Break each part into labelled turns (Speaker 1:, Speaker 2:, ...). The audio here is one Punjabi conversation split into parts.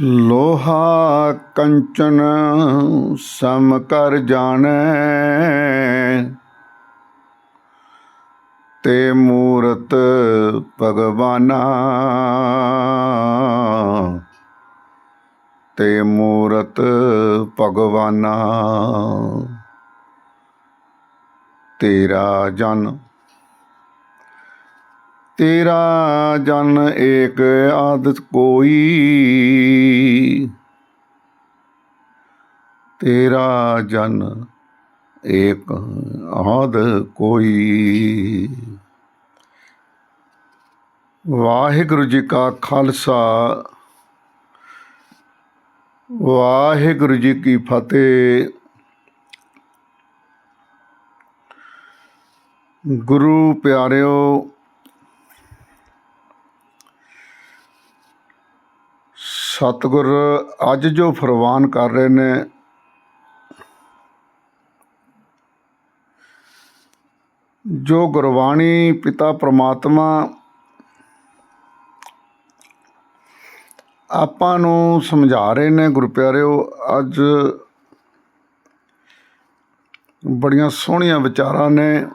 Speaker 1: ਲੋਹਾ ਕੰਚਨ ਸਮ ਕਰ ਜਾਣੈ ਤੇ ਮੂਰਤ ਭਗਵਾਨਾ। ਤੇ ਮੂਰਤ ਭਗਵਾਨਾ ਤੇਰਾ ਜਨ ਤੇਰਾ ਜਨ ਏਕ ਆਦਿ ਕੋਈ। ਤੇਰਾ ਜਨ ਏਕ ਆਦ ਕੋਈ। ਵਾਹਿਗੁਰੂ ਜੀ ਕਾ ਖਾਲਸਾ। ਵਾਹਿਗੁਰੂ ਜੀ ਕੀ ਫਤਿਹ। ਗੁਰੂ ਪਿਆਰਿਓ ਸਤਿਗੁਰ, ਅੱਜ ਜੋ ਫਰਮਾਨ ਕਰ ਰਹੇ ਨੇ, ਜੋ ਗੁਰਬਾਣੀ ਪਿਤਾ ਪ੍ਰਮਾਤਮਾ ਆਪਾਂ ਨੂੰ ਸਮਝਾ ਰਹੇ ਨੇ, ਗੁਰੂ ਪਿਆਰਿਓ, ਅੱਜ ਬੜੀਆਂ ਸੋਹਣੀਆਂ ਵਿਚਾਰਾਂ ਨੇ।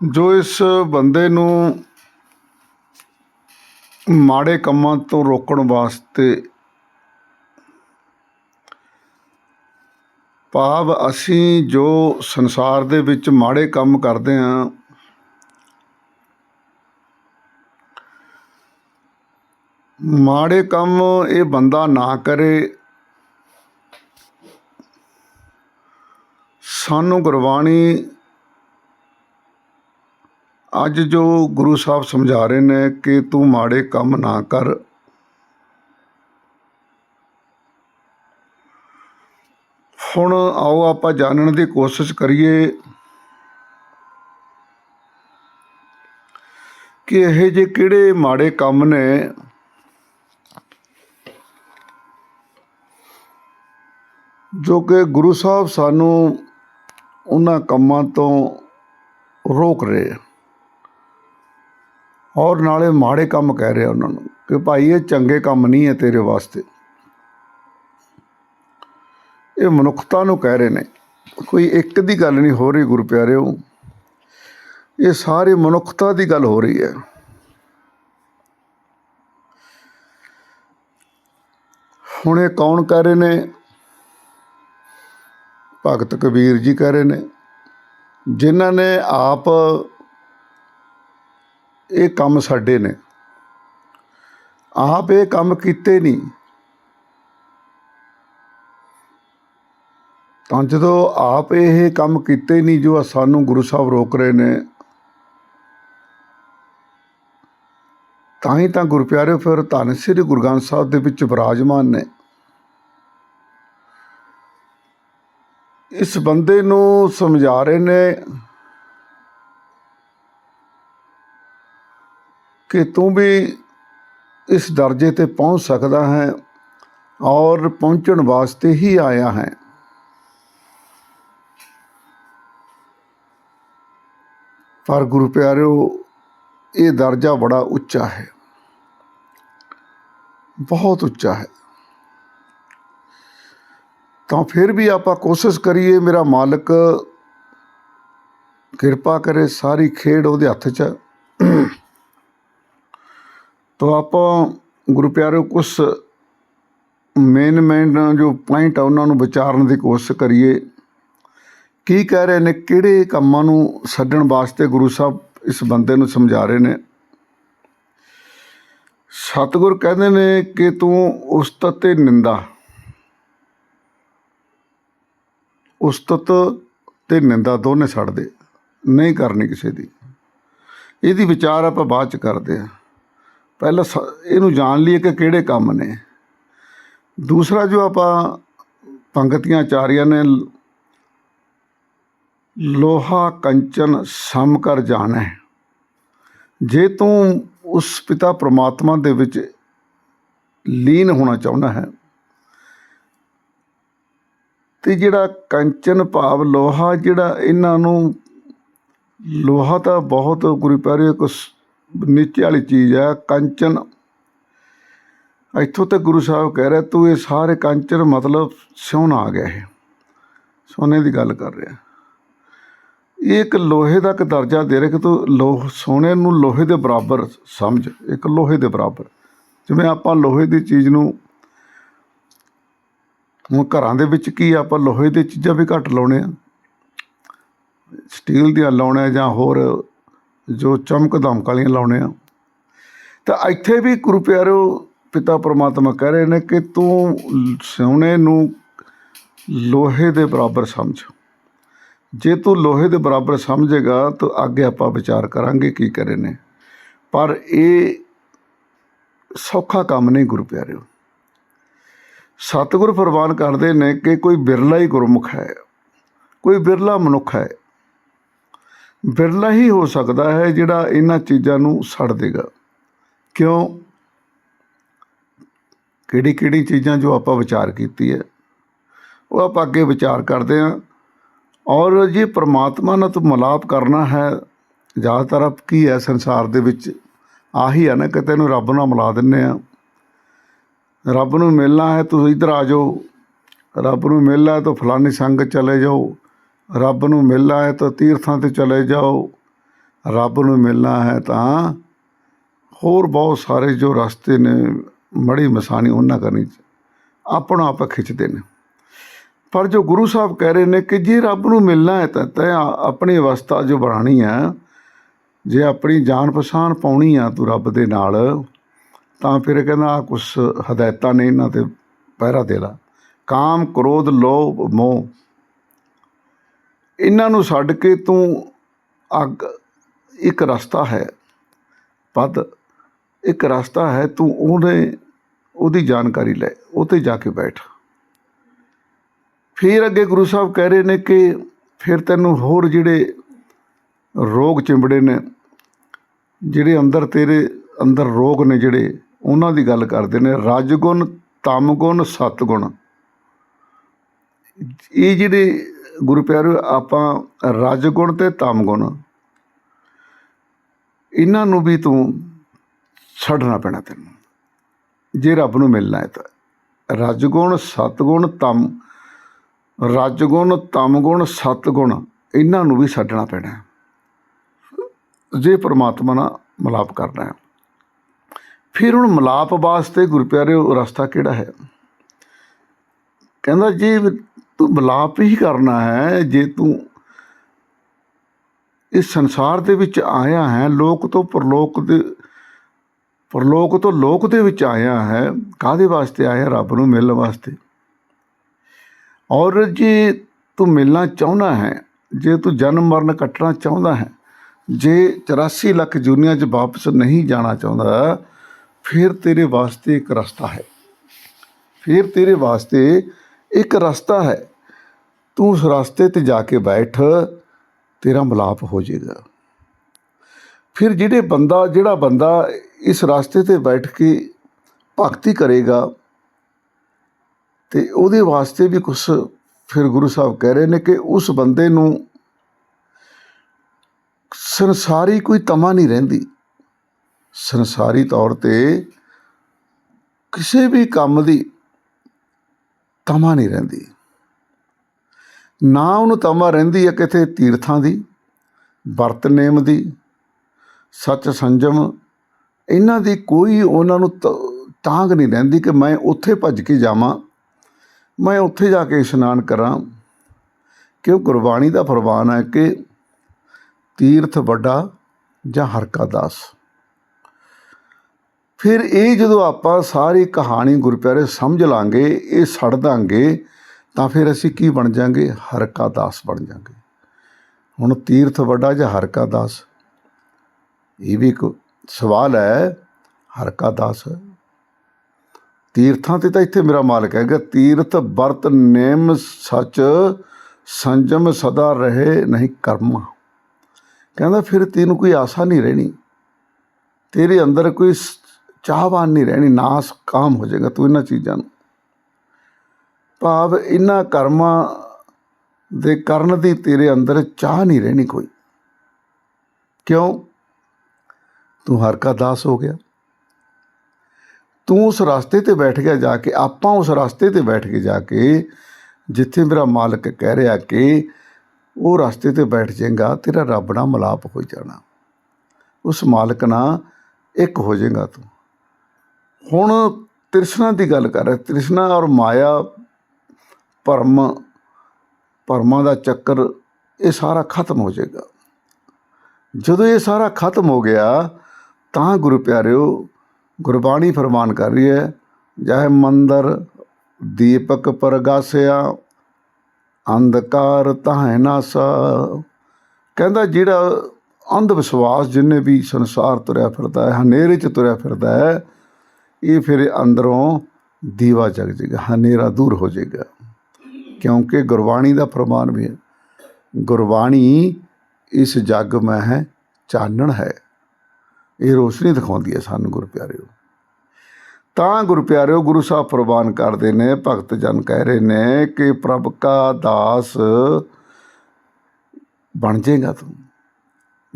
Speaker 1: ਜੋ ਇਸ ਬੰਦੇ ਨੂੰ ਮਾੜੇ ਕੰਮਾਂ ਤੋਂ ਰੋਕਣ ਵਾਸਤੇ ਭਾਵ ਅਸੀਂ ਜੋ ਸੰਸਾਰ ਦੇ ਵਿੱਚ ਮਾੜੇ ਕੰਮ ਕਰਦੇ ਹਾਂ, ਮਾੜੇ ਕੰਮ ਇਹ ਬੰਦਾ ਨਾ ਕਰੇ, ਸਾਨੂੰ ਗੁਰਬਾਣੀ ਅੱਜ ਜੋ ਗੁਰੂ ਸਾਹਿਬ ਸਮਝਾ ਰਹੇ ਨੇ ਕਿ ਤੂੰ ਮਾੜੇ ਕੰਮ ਨਾ ਕਰ। ਹੁਣ ਆਓ ਆਪਾਂ ਜਾਣਨ ਦੀ ਕੋਸ਼ਿਸ਼ ਕਰੀਏ ਕਿ ਇਹ ਜੇ ਕਿਹੜੇ ਮਾੜੇ ਕੰਮ ਨੇ ਜੋ ਕਿ ਗੁਰੂ ਸਾਹਿਬ ਸਾਨੂੰ ਉਹਨਾਂ ਕੰਮਾਂ ਤੋਂ ਰੋਕ ਰਹੇ ਔਰ ਨਾਲੇ ਮਾੜੇ ਕੰਮ ਕਹਿ ਰਿਹਾ ਉਹਨਾਂ ਨੂੰ ਕਿ ਭਾਈ, ਇਹ ਚੰਗੇ ਕੰਮ ਨਹੀਂ ਹੈ ਤੇਰੇ ਵਾਸਤੇ। ਇਹ ਮਨੁੱਖਤਾ ਨੂੰ ਕਹਿ ਰਹੇ ਨੇ। ਕੋਈ ਇੱਕ ਦੀ ਗੱਲ ਨਹੀਂ ਹੋ ਰਹੀ ਗੁਰੂ ਪਿਆਰਿਓ ਇਹ ਸਾਰੇ ਮਨੁੱਖਤਾ ਦੀ ਗੱਲ ਹੋ ਰਹੀ ਹੈ। ਹੁਣ ਇਹ ਕੌਣ ਕਹਿ ਰਹੇ ਨੇ? ਭਗਤ ਕਬੀਰ ਜੀ ਕਹਿ ਰਹੇ ਨੇ। ਜਿਨ੍ਹਾਂ ਨੇ ਆਪ ਇਹ ਕੰਮ ਸਾਡੇ ਨੇ। ਆਪ ਇਹ ਕੰਮ ਕੀਤੇ ਨਹੀਂ। ਤਾਂ ਜਦੋਂ ਆਪ ਇਹ ਕੰਮ ਕੀਤੇ ਨਹੀਂ, ਜੋ ਸਾਨੂੰ ਗੁਰੂ ਸਾਹਿਬ ਰੋਕ ਰਹੇ ਨੇ, ਤਾਂ ਹੀ ਤਾਂ ਗੁਰੂ ਪਿਆਰਿਓ ਫਿਰ ਧੰਨ ਸ੍ਰੀ ਗੁਰੂ ਗ੍ਰੰਥ ਸਾਹਿਬ ਦੇ ਵਿੱਚ ਵਿਰਾਜਮਾਨ ਨੇ। ਇਸ ਬੰਦੇ ਨੂੰ ਸਮਝਾ ਰਹੇ ਨੇ ਕਿ ਤੂੰ ਵੀ ਇਸ ਦਰਜੇ ਤੇ ਪਹੁੰਚ ਸਕਦਾ ਹੈ ਔਰ ਪਹੁੰਚਣ ਵਾਸਤੇ ਹੀ ਆਇਆ ਹੈ। ਪਰ ਗੁਰੂ ਪਿਆਰਿਓ, ਇਹ ਦਰਜਾ ਬੜਾ ਉੱਚਾ ਹੈ। ਬਹੁਤ ਉੱਚਾ ਹੈ। ਤਾਂ ਫਿਰ ਵੀ ਆਪਾਂ ਕੋਸ਼ਿਸ਼ ਕਰੀਏ, ਮੇਰਾ ਮਾਲਕ ਕਿਰਪਾ ਕਰੇ ਸਾਰੀ ਖੇਡ ਉਹਦੇ ਹੱਥ 'ਚ। ਹੈ। ਆਪਾਂ ਗੁਰੂ ਪਿਆਰਿਓ ਕੁਛ ਮੇਨ ਮੇਨ ਜੋ ਪੁਆਇੰਟ ਆ, ਉਹਨਾਂ ਨੂੰ ਵਿਚਾਰਨ ਦੀ ਕੋਸ਼ਿਸ਼ ਕਰੀਏ। ਕੀ ਕਹਿ ਰਹੇ ਨੇ, ਕਿਹੜੇ ਕੰਮਾਂ ਨੂੰ ਛੱਡਣ ਵਾਸਤੇ ਗੁਰੂ ਸਾਹਿਬ ਇਸ ਬੰਦੇ ਨੂੰ ਸਮਝਾ ਰਹੇ ਨੇ? ਸਤਿਗੁਰ ਕਹਿੰਦੇ ਨੇ ਕਿ ਤੂੰ ਉਸਤਤ ਤੇ ਨਿੰਦਾ। ਉਸਤਤ ਤੇ ਨਿੰਦਾ ਦੋਨੇ ਛੱਡ ਦੇ, ਨਹੀਂ ਕਰਨੀ ਕਿਸੇ ਦੀ। ਇਹਦੀ ਵਿਚਾਰ ਆਪਾਂ ਬਾਅਦ ਚ ਕਰਦੇ ਆ ਪਹਿਲਾਂ ਸ- ਇਹਨੂੰ ਜਾਣ ਲਈਏ ਕਿ ਕਿਹੜੇ ਕੰਮ ਨੇ। ਦੂਸਰਾ ਜੋ ਆਪਾਂ ਪੰਗਤੀਆਂ ਚਾਰੀਆਂ ਨੇ, ਲੋਹਾ ਕੰਚਨ ਸਮ ਕਰ ਜਾਣਾ ਜੇ ਤੂੰ ਉਸ ਪਿਤਾ ਪ੍ਰਮਾਤਮਾ ਦੇ ਵਿੱਚ ਲੀਨ ਹੋਣਾ ਚਾਹੁੰਦਾ ਹੈ, ਤੇ ਜਿਹੜਾ ਕੰਚਨ ਭਾਵ ਲੋਹਾ ਜਿਹੜਾ ਇਹਨਾਂ ਨੂੰ, ਲੋਹਾ ਤਾਂ ਬਹੁਤ ਗੁਰੂ ਪਿਆਰੇ ਇੱਕ ਨੀਚੇ ਵਾਲੀ ਚੀਜ਼ ਆ ਕੰਚਨ। ਇੱਥੋਂ ਤੇ ਗੁਰੂ ਸਾਹਿਬ ਕਹਿ ਰਿਹਾ, ਤੂੰ ਇਹ ਸਾਰੇ ਕੰਚਨ ਮਤਲਬ ਸਿਉਣਾ ਆ ਗਿਆ ਇਹ। ਸੋਨੇ ਦੀ ਗੱਲ ਕਰ ਰਿਹਾ। ਇਹ ਇੱਕ ਲੋਹੇ ਦਾ ਇੱਕ ਦਰਜਾ ਦੇ ਰਿਹਾ ਕਿ ਤੂੰ ਲੋਹ, ਸੋਨੇ ਨੂੰ ਲੋਹੇ ਦੇ ਬਰਾਬਰ ਸਮਝ, ਇੱਕ ਲੋਹੇ ਦੇ ਬਰਾਬਰ। ਜਿਵੇਂ ਆਪਾਂ ਲੋਹੇ ਦੀ ਚੀਜ਼ ਨੂੰ, ਹੁਣ ਘਰਾਂ ਦੇ ਵਿੱਚ ਕੀ ਆਪਾਂ ਲੋਹੇ ਦੀ ਚੀਜ਼ਾਂ ਵੀ ਘੱਟ ਲਾਉਣੇ ਆ। ਸਟੀਲ ਦੀਆਂ ਲਾਉਣੇ ਆ ਜਾਂ ਹੋਰ ਜੋ ਚਮਕ ਦਮਕ ਵਾਲੀਆਂ ਲਾਉਣੇ ਆ। ਤਾਂ ਇੱਥੇ ਵੀ ਗੁਰੂ ਪਿਆਰਿਓ ਪਿਤਾ ਪਰਮਾਤਮਾ ਕਹਿ ਰਹੇ ਨੇ ਕਿ ਤੂੰ ਸੋਨੇ ਨੂੰ ਲੋਹੇ ਦੇ ਬਰਾਬਰ ਸਮਝ। ਜੇ ਤੂੰ ਲੋਹੇ ਦੇ ਬਰਾਬਰ ਸਮਝੇਗਾ ਤਾਂ ਅੱਗੇ ਆਪਾਂ ਵਿਚਾਰ ਕਰਾਂਗੇ ਕੀ ਕਰੇ ਨੇ। ਪਰ ਇਹ ਸੌਖਾ ਕੰਮ ਨਹੀਂ ਗੁਰੂ ਪਿਆਰਿਓ। ਸਤਿਗੁਰ ਫਰਮਾਨ ਕਰਦੇ ਨੇ ਕਿ ਕੋਈ ਬਿਰਲਾ ਹੀ ਗੁਰਮੁਖ ਹੈ। ਕੋਈ ਬਿਰਲਾ ਮਨੁੱਖ ਹੈ। ਵਿਰਲਾ ਹੀ ਹੋ ਸਕਦਾ ਹੈ ਜਿਹੜਾ ਇਹਨਾਂ ਚੀਜ਼ਾਂ ਨੂੰ ਛੱਡ ਦੇਗਾ। ਕਿਉਂ? ਕਿਹੜੀ ਕਿਹੜੀ ਚੀਜ਼ਾਂ ਜੋ ਆਪਾਂ ਵਿਚਾਰ ਕੀਤੀ ਹੈ, ਉਹ ਆਪਾਂ ਅੱਗੇ ਵਿਚਾਰ ਕਰਦੇ ਹਾਂ। ਔਰ ਜੇ ਪ੍ਰਮਾਤਮਾ ਨਾਲ ਤੂੰ ਮਿਲਾਪ ਕਰਨਾ ਹੈ, ਜ਼ਿਆਦਾਤਰ ਆਪ ਕੀ ਹੈ ਸੰਸਾਰ ਦੇ ਵਿੱਚ? ਆਹੀ ਹੈ ਨਾ ਕਿ ਤੈਨੂੰ ਰੱਬ ਨਾਲ ਮਿਲਾ ਦਿੰਨੇ ਆ ਰੱਬ ਨੂੰ ਮਿਲਣਾ ਹੈ ਤੁਸੀਂ ਇੱਧਰ ਆ ਜਾਓ। ਰੱਬ ਨੂੰ ਮਿਲਣਾ ਹੈ, ਤਾਂ ਫਲਾਨੀ ਸੰਗਤ ਚਲੇ ਜਾਓ। ਰੱਬ ਨੂੰ ਮਿਲਣਾ ਹੈ ਤਾਂ ਤੀਰਥਾਂ ਤੇ ਚਲੇ ਜਾਓ। ਰੱਬ ਨੂੰ ਮਿਲਣਾ ਹੈ ਤਾਂ ਹੋਰ ਬਹੁਤ ਸਾਰੇ ਜੋ ਰਸਤੇ ਨੇ, ਮੜੀ ਮਸਾਣੀ ਉਹਨਾਂ ਕਰਨੀ ਆਪਣਾ ਆਪ ਖਿੱਚਦੇ ਨੇ। ਪਰ ਜੋ ਗੁਰੂ ਸਾਹਿਬ ਕਹਿ ਰਹੇ ਨੇ ਕਿ ਜੇ ਰੱਬ ਨੂੰ ਮਿਲਣਾ ਹੈ ਤਾਂ ਤੈਂ ਆਪਣੀ ਅਵਸਥਾ ਜੋ ਬਣਾਣੀ ਹੈ, ਜੇ ਆਪਣੀ ਜਾਣ ਪਛਾਣ ਪਾਉਣੀ ਆ ਤੂੰ ਰੱਬ ਦੇ ਨਾਲ, ਤਾਂ ਫਿਰ ਕਹਿੰਦਾ, ਆ ਕੁਛ ਹਦਾਇਤਾਂ ਨੇ ਇਹਨਾਂ ਤੇ, ਪਹਿਰਾ ਦੇ ਲਾ। ਕਾਮ, ਕ੍ਰੋਧ, ਲੋਭ, ਮੋਹ ਇਹਨਾਂ ਨੂੰ ਛੱਡ ਕੇ ਤੂੰ ਅੱਗ, ਇੱਕ ਰਸਤਾ ਹੈ, ਪਦ। ਇੱਕ ਰਸਤਾ ਹੈ, ਤੂੰ ਉਹਨੇ ਉਹਦੀ ਜਾਣਕਾਰੀ ਲੈ ਉਹ ਤੇ ਜਾ ਕੇ ਬੈਠ। ਫਿਰ ਅੱਗੇ ਗੁਰੂ ਸਾਹਿਬ ਕਹਿ ਰਹੇ ਨੇ ਕਿ ਫਿਰ ਤੈਨੂੰ ਹੋਰ ਜਿਹੜੇ ਰੋਗ ਚਿੰਬੜੇ ਨੇ, ਜਿਹੜੇ ਅੰਦਰ ਤੇਰੇ ਅੰਦਰ ਰੋਗ ਨੇ ਜਿਹੜੇ, ਉਹਨਾਂ ਦੀ ਗੱਲ ਕਰਦੇ ਨੇ, ਰਜਗੁਣ, ਤਮਗੁਣ, ਸਤਗੁਣ। ਇਹ ਜਿਹੜੇ ਗੁਰੂ ਪਿਆਰਿਓ ਆਪਾਂ ਰਜਗੁਣ ਤੇ ਤਮਗੁਣ, ਇਹਨਾਂ ਨੂੰ ਵੀ ਤੂੰ ਛੱਡਣਾ ਪੈਣਾ ਤੈਨੂੰ। ਜੇ ਰੱਬ ਨੂੰ ਮਿਲਣਾ ਹੈ ਤਾਂ। ਰਜਗੁਣ, ਸਤਗੁਣ, ਤਮ, ਰਜਗੁਣ, ਤਮਗੁਣ, ਸਤਗੁਣ, ਇਹਨਾਂ ਨੂੰ ਵੀ ਛੱਡਣਾ ਪੈਣਾ ਜੇ ਪ੍ਰਮਾਤਮਾ ਨਾਲ ਮਿਲਾਪ ਕਰਨਾ ਹੈ। ਫਿਰ ਹੁਣ ਮਿਲਾਪ ਵਾਸਤੇ ਗੁਰੂ ਪਿਆਰਿਓ ਰਸਤਾ ਕਿਹੜਾ ਹੈ? ਕਹਿੰਦਾ ਜੇ ਤੂੰ ਮਿਲਾਪ ਹੀ ਕਰਨਾ ਹੈ ਜੇ ਤੂੰ ਇਸ ਸੰਸਾਰ ਦੇ ਵਿੱਚ ਆਇਆ ਹੈ, ਲੋਕ ਤੋਂ ਪਰਲੋਕ ਦੇ ਪਰਲੋਕ ਤੋਂ ਲੋਕ ਦੇ ਵਿੱਚ ਆਇਆ ਹੈ ਕਾਦੇ ਵਾਸਤੇ ਆਇਆ? ਰੱਬ ਨੂੰ ਮਿਲਣ ਵਾਸਤੇ। ਔਰ ਜੇ ਤੂੰ ਮਿਲਣਾ ਚਾਹੁੰਦਾ ਹੈ, ਜੇ ਤੂੰ ਜਨਮ ਮਰਨ ਕੱਟਣਾ ਚਾਹੁੰਦਾ ਹੈ, ਜੇ 84 ਲੱਖ ਜੁਨੀਆਂ 'ਚ ਵਾਪਸ ਨਹੀਂ ਜਾਣਾ ਚਾਹੁੰਦਾ, ਫਿਰ ਤੇਰੇ ਵਾਸਤੇ ਇੱਕ ਰਸਤਾ ਹੈ। ਫਿਰ ਤੇਰੇ ਵਾਸਤੇ ਇੱਕ ਰਸਤਾ ਹੈ। ਤੂੰ ਉਸ ਰਸਤੇ ਤੇ ਜਾ ਕੇ ਬੈਠ, ਤੇਰਾ ਮਿਲਾਪ ਹੋ ਜਾਏਗਾ। ਫਿਰ ਜਿਹੜੇ ਬੰਦਾ, ਜਿਹੜਾ ਬੰਦਾ ਇਸ ਰਸਤੇ ਤੇ ਬੈਠ ਕੇ ਭਗਤੀ ਕਰੇਗਾ ਤੇ ਉਹਦੇ ਵਾਸਤੇ ਵੀ ਕੁਝ ਫਿਰ ਗੁਰੂ ਸਾਹਿਬ ਕਹਿ ਰਹੇ ਨੇ ਕਿ ਉਸ ਬੰਦੇ ਨੂੰ ਸੰਸਾਰੀ ਕੋਈ ਤਮਾ ਨਹੀਂ ਰਹਿੰਦੀ। ਸੰਸਾਰੀ ਤੌਰ ਤੇ ਕਿਸੇ ਵੀ ਕੰਮ ਦੀ ਤਮਾ ਨਹੀਂ ਰਹਿੰਦੀ। ਨਾ ਉਹਨੂੰ ਤਮਾ ਰਹਿੰਦੀ ਹੈ ਕਿਤੇ ਤੀਰਥਾਂ ਦੀ, ਵਰਤ ਨੇਮ ਦੀ, ਸੱਚ ਸੰਜਮ, ਇਹਨਾਂ ਦੀ ਕੋਈ ਉਹਨਾਂ ਨੂੰ ਤ- ਤਾਂਘ ਨਹੀਂ ਰਹਿੰਦੀ ਕਿ ਮੈਂ ਉੱਥੇ ਭੱਜ ਕੇ ਜਾਵਾਂ, ਮੈਂ ਉੱਥੇ ਜਾ ਕੇ ਇਸ਼ਨਾਨ ਕਰਾਂ। ਕਿਉਂ? ਗੁਰਬਾਣੀ ਦਾ ਫਰਮਾਨ ਹੈ ਕਿ ਤੀਰਥ ਵੱਡਾ ਜਾਂ ਹਰ ਕਾ ਦਾਸ। ਫਿਰ ਇਹ ਜਦੋਂ ਆਪਾਂ ਸਾਰੀ ਕਹਾਣੀ ਗੁਰਪਿਆਰੇ ਸਮਝ ਲਾਂਗੇ, ਇਹ ਛੱਡ ਦਾਂਗੇ ਤਾਂ ਫਿਰ ਅਸੀਂ ਕੀ ਬਣ ਜਾਾਂਗੇ? ਹਰਕਾ ਦਾਸ ਬਣ ਜਾਾਂਗੇ। ਹੁਣ ਤੀਰਥ ਵੱਡਾ ਜਾਂ ਹਰਕਾ ਦਾਸ? ਇਹ ਵੀ ਇੱਕ ਸਵਾਲ ਹੈ ਹਰਕਾ ਦਾਸ। ਤੀਰਥਾਂ ਤੇ ਤਾਂ ਇੱਥੇ ਮੇਰਾ ਮਾਲਕ ਹੈਗਾ। ਤੀਰਥ, ਵਰਤ, ਨੇਮ, ਸੱਚ, ਸੰਜਮ, ਸਦਾ ਰਹੇ, ਨਹੀਂ ਕਰਮ। ਕਹਿੰਦਾ ਫਿਰ ਤੈਨੂੰ ਕੋਈ ਆਸਾ ਨਹੀਂ ਰਹਿਣੀ। ਤੇਰੇ ਅੰਦਰ ਕੋਈ ਸ- ਚਾਹਵਾਨ ਨਹੀਂ ਰਹਿਣੀ। ਨਾਸ ਕਾਮ ਹੋ ਜਾਏਗਾ ਤੂੰ ਇਹਨਾਂ ਚੀਜ਼ਾਂ ਨੂੰ। ਭਾਵ ਇਹਨਾਂ ਕਰਮਾਂ ਦੇ ਕਰਨ ਦੀ ਤੇਰੇ ਅੰਦਰ ਚਾਹ ਨਹੀਂ ਰਹਿਣੀ ਕੋਈ। ਕਿਉਂ? ਤੂੰ ਹਰ ਕਾ ਦਾਸ ਹੋ ਗਿਆ। ਤੂੰ ਉਸ ਰਸਤੇ ਤੇ ਬੈਠ ਗਿਆ ਜਾ ਕੇ, ਆਪਾਂ ਉਸ ਰਸਤੇ ਤੇ ਬੈਠ ਕੇ ਜਾ ਕੇ, ਜਿੱਥੇ ਮੇਰਾ ਮਾਲਕ ਕਹਿ ਰਿਹਾ ਕਿ ਉਹ ਰਸਤੇ ਤੇ ਬੈਠ ਜਾਏਗਾ, ਤੇਰਾ ਰੱਬ ਨਾਲ ਮਲਾਪ ਹੋ ਜਾਣਾ। ਉਸ ਮਾਲਕ ਨਾਲ ਇੱਕ ਹੋ ਜਾਏਗਾ ਤੂੰ। ਹੁਣ ਤ੍ਰਿਸ਼ਨਾ ਦੀ ਗੱਲ ਕਰ ਰਿਹਾ, ਤ੍ਰਿਸ਼ਨਾ ਔਰ ਮਾਇਆ ਭਰਮ, ਭਰਮਾਂ ਦਾ ਚੱਕਰ ਇਹ ਸਾਰਾ ਖਤਮ ਹੋ ਜਾਏਗਾ। ਜਦੋਂ ਇਹ ਸਾਰਾ ਖਤਮ ਹੋ ਗਿਆ, ਤਾਂ ਗੁਰੂ ਪਿਆਰਿਓ, ਗੁਰਬਾਣੀ ਫਰਮਾਨ ਕਰ ਰਹੀ ਹੈ, ਜਾਹੇ ਮੰਦਰ ਦੀਪਕ ਪਰਗਾਸਿਆ, ਅੰਧਕਾਰ ਤਾਹੇ ਨਾਸਾ ਕਹਿੰਦਾ, ਜਿਹੜਾ ਅੰਧ ਵਿਸ਼ਵਾਸ ਜਿੰਨੇ ਵੀ ਸੰਸਾਰ ਤੁਰਿਆ ਫਿਰਦਾ ਹੈ, ਹਨੇਰੇ 'ਚ ਤੁਰਿਆ ਫਿਰਦਾ ਹੈ, ਇਹ ਫਿਰ ਅੰਦਰੋਂ ਦੀਵਾ ਜਗ ਜਾਏਗਾ ਹਨੇਰਾ ਦੂਰ ਹੋ ਜਾਏਗਾ ਕਿਉਂਕਿ ਗੁਰਬਾਣੀ ਦਾ ਫਰਮਾਨ ਵੀ ਹੈ। ਗੁਰਬਾਣੀ ਇਸ ਜੱਗ ਮੈਂ ਹੈ, ਚਾਨਣ ਹੈ। ਇਹ ਰੋਸ਼ਨੀ ਦਿਖਾਉਂਦੀ ਹੈ ਸਾਨੂੰ ਗੁਰੂ ਪਿਆਰਿਓ। ਤਾਂ ਗੁਰੂ ਪਿਆਰਿਓ, ਗੁਰੂ ਸਾਹਿਬ ਪ੍ਰਵਾਨ ਕਰਦੇ ਨੇ, ਭਗਤ ਜਨ ਕਹਿ ਰਹੇ ਨੇ ਕਿ ਪ੍ਰਭ ਕਾ ਦਾਸ ਬਣ ਜਾਏਗਾ ਤੂੰ।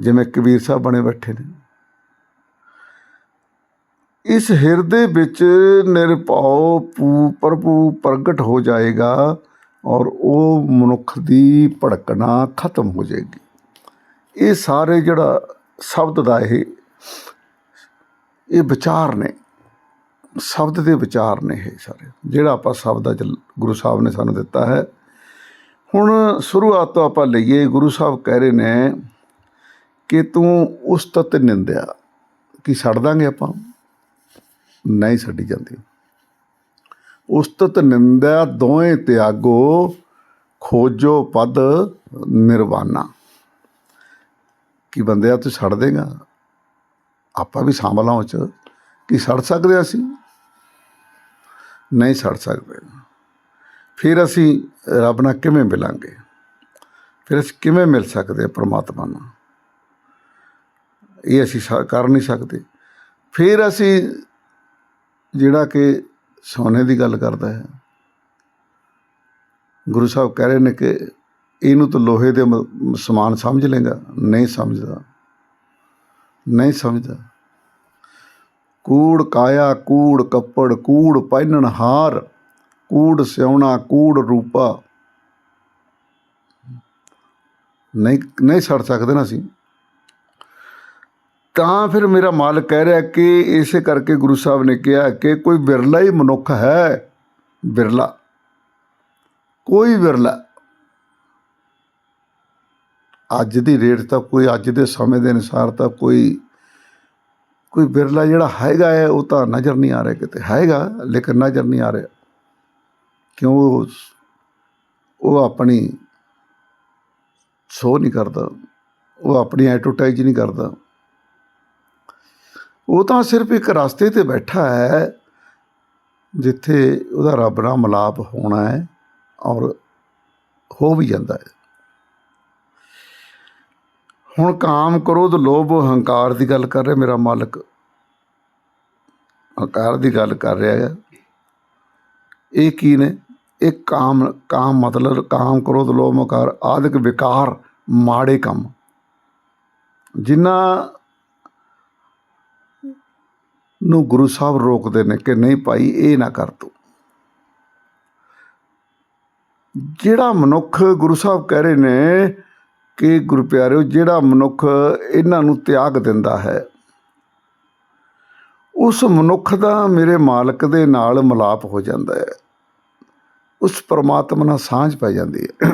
Speaker 1: ਜਿਵੇਂ ਕਬੀਰ ਸਾਹਿਬ ਬਣੇ ਬੈਠੇ ਨੇ। ਇਸ ਹਿਰਦੇ ਵਿੱਚ ਨਿਰਭਉ ਪੂ ਪ੍ਰਭੂ ਪ੍ਰਗਟ ਹੋ ਜਾਏਗਾ। ਔਰ ਉਹ ਮਨੁੱਖ ਦੀ ਭੜਕਣਾ ਖਤਮ ਹੋ ਜਾਏਗੀ। ਇਹ ਸਾਰੇ ਜਿਹੜਾ ਸ਼ਬਦ ਦਾ ਇਹ ਇਹ ਵਿਚਾਰ ਨੇ। ਸ਼ਬਦ ਦੇ ਵਿਚਾਰ ਨੇ ਇਹ ਸਾਰੇ। ਜਿਹੜਾ ਆਪਾਂ ਸ਼ਬਦ ਅੱਜ ਗੁਰੂ ਸਾਹਿਬ ਨੇ ਸਾਨੂੰ ਦਿੱਤਾ ਹੈ। ਹੁਣ ਸ਼ੁਰੂਆਤ ਤੋਂ ਆਪਾਂ ਲਈਏ, ਗੁਰੂ ਸਾਹਿਬ ਕਹਿ ਰਹੇ ਨੇ ਕਿ ਤੂੰ ਉਸਤਤ ਨਿੰਦਿਆ ਕੀ ਛੱਡ ਦਾਂਗੇ ਆਪਾਂ? ਨਹੀਂ ਛੱਡੀ ਜਾਂਦੀ। ਉਸਤਤ ਨਿੰਦਿਆ ਦੋਏ ਤਿਆਗੋ ਖੋਜੋ ਪਦ ਨਿਰਵਾਣਾ ਕੀ ਬੰਦਿਆ ਤੂੰ ਛੱਡ ਦੇਗਾ? ਆਪਾਂ ਵੀ ਸ਼ਾਮਲ ਹਾਂ ਉਹ 'ਚ। ਕੀ ਛੱਡ ਸਕਦੇ ਅਸੀਂ? ਨਹੀਂ ਛੱਡ ਸਕਦੇ। ਫਿਰ ਅਸੀਂ ਰੱਬ ਨਾਲ ਕਿਵੇਂ ਮਿਲਾਂਗੇ? ਫਿਰ ਅਸੀਂ ਕਿਵੇਂ ਮਿਲ ਸਕਦੇ ਹਾਂ ਪ੍ਰਮਾਤਮਾ ਨਾਲ? ਇਹ ਅਸੀਂ ਸਾ- ਕਰ ਨਹੀਂ ਸਕਦੇ। ਫਿਰ ਅਸੀਂ ਜਿਹੜਾ ਕਿ ਸੋਨੇ ਦੀ ਗੱਲ ਕਰਦਾ ਹੈ। ਗੁਰੂ ਸਾਹਿਬ ਕਹਿ ਰਹੇ ਨੇ ਕਿ ਇਹਨੂੰ ਤਾਂ ਲੋਹੇ ਦੇ ਸਮਾਨ ਸਮਝ ਲੇਗਾ ਨਹੀਂ ਸਮਝਦਾ। ਨਹੀਂ ਸਮਝਦਾ। ਕੂੜ ਕਾਇਆ, ਕੂੜ ਕੱਪੜ, ਕੂੜ ਪਹਿਨਣ ਹਾਰ, ਕੂੜ ਸਿਉਣਾ, ਕੂੜ ਰੂਪਾ। ਨਹੀਂ ਨਹੀਂ ਛੱਡ ਸਕਦੇ ਨਾ ਅਸੀਂ। ਤਾਂ ਫਿਰ ਮੇਰਾ ਮਾਲਕ ਕਹਿ ਰਿਹਾ ਕਿ ਇਸੇ ਕਰਕੇ ਗੁਰੂ ਸਾਹਿਬ ਨੇ ਕਿਹਾ ਕਿ ਕੋਈ ਵਿਰਲਾ ਹੀ ਮਨੁੱਖ ਹੈ ਬਿਰਲਾ ਕੋਈ ਵਿਰਲਾ। ਅੱਜ ਦੀ ਰੇਟ ਤਾਂ ਕੋਈ ਅੱਜ ਦੇ ਸਮੇਂ ਦੇ ਅਨੁਸਾਰ ਤਾਂ ਕੋਈ ਕੋਈ ਵਿਰਲਾ ਜਿਹੜਾ ਹੈਗਾ ਹੈ, ਉਹ ਤਾਂ ਨਜ਼ਰ ਨਹੀਂ ਆ ਰਿਹਾ ਕਿਤੇ। ਹੈਗਾ, ਲੇਕਿਨ ਨਜ਼ਰ ਨਹੀਂ ਆ ਰਿਹਾ। ਕਿਉਂ? ਉਹ ਉਹ ਆਪਣੀ ਸ਼ੋ ਨਹੀਂ ਕਰਦਾ। ਉਹ ਆਪਣੀ ਐਡਵਰਟਾਈਜ਼ ਨਹੀਂ ਕਰਦਾ। ਉਹ ਤਾਂ ਸਿਰਫ ਇੱਕ ਰਸਤੇ ਤੇ ਬੈਠਾ ਹੈ, ਜਿੱਥੇ ਉਹਦਾ ਰੱਬ ਨਾਲ ਮਿਲਾਪ ਹੋਣਾ ਹੈ ਔਰ ਹੋ ਵੀ ਜਾਂਦਾ ਹੈ। ਹੁਣ ਕਾਮ ਕ੍ਰੋਧ, ਲੋਭ, ਹੰਕਾਰ ਦੀ ਗੱਲ ਕਰ ਰਿਹਾ, ਮੇਰਾ ਮਾਲਕ ਹੰਕਾਰ ਦੀ ਗੱਲ ਕਰ ਰਿਹਾ ਹੈ। ਇਹ ਕੀ ਨੇ? ਇਹ ਕਾਮ ਕਾਮ ਮਤਲਬ ਕਾਮ ਕ੍ਰੋਧ, ਲੋਭ, ਹੰਕਾਰ ਆਦਿਕ ਵਿਕਾਰ, ਮਾੜੇ ਕੰਮ। ਜਿਨ੍ਹਾਂ ਨੂੰ ਗੁਰੂ ਸਾਹਿਬ ਰੋਕਦੇ ਨੇ ਕਿ ਨਹੀਂ ਭਾਈ, ਇਹ ਨਾ ਕਰ ਤੂੰ। ਜਿਹੜਾ ਮਨੁੱਖ ਗੁਰੂ ਸਾਹਿਬ ਕਹਿ ਰਹੇ ਨੇ ਕਿ ਗੁਰੂ ਪਿਆਰਿਓ, ਜਿਹੜਾ ਮਨੁੱਖ ਇਹਨਾਂ ਨੂੰ ਤਿਆਗ ਦਿੰਦਾ ਹੈ, ਉਸ ਮਨੁੱਖ ਦਾ ਮੇਰੇ ਮਾਲਕ ਦੇ ਨਾਲ ਮਿਲਾਪ ਹੋ ਜਾਂਦਾ ਹੈ। ਉਸ ਪਰਮਾਤਮਾ ਨਾਲ ਸਾਂਝ ਪੈ ਜਾਂਦੀ ਹੈ।